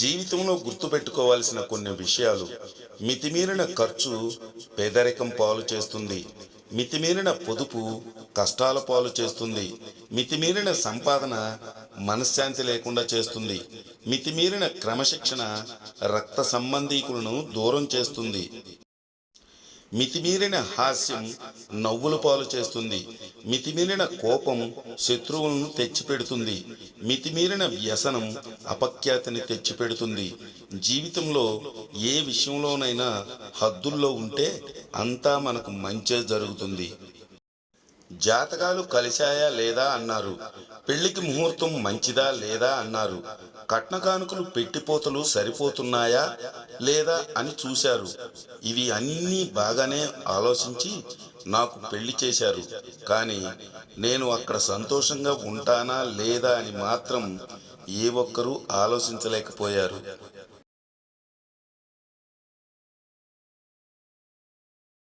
జీవితంలో గుర్తుపెట్టుకోవాల్సిన కొన్ని విషయాలు. మితిమీరిన ఖర్చు పేదరికం పాలు చేస్తుంది. మితిమీరిన పొదుపు కష్టాల పాలు చేస్తుంది. మితిమీరిన సంపాదన మనశ్శాంతి లేకుండా చేస్తుంది. మితిమీరిన క్రమశిక్షణ రక్త సంబంధీకులను దూరం చేస్తుంది. మితిమీరిన హాస్యం నవ్వుల పాలు చేస్తుంది. మితిమీరిన కోపం శత్రువులను తెచ్చిపెడుతుంది. మితిమీరిన వ్యసనం అపఖ్యాతిని తెచ్చిపెడుతుంది. జీవితంలో ఏ విషయంలోనైనా హద్దుల్లో ఉంటే అంతా మనకు మంచే జరుగుతుంది. జాతకాలు కలిశాయా లేదా అన్నారు. పెళ్ళికి ముహూర్తం మంచిదా లేదా అన్నారు. కట్న కానుకలు పెట్టిపోతలు సరిపోతున్నాయా లేదా అని చూశారు. ఇవి అన్నీ బాగానే ఆలోచించి నాకు పెళ్ళి చేశారు. కానీ నేను అక్కడ సంతోషంగా ఉంటానా లేదా అని మాత్రం ఏ ఒక్కరూ ఆలోచించలేకపోయారు.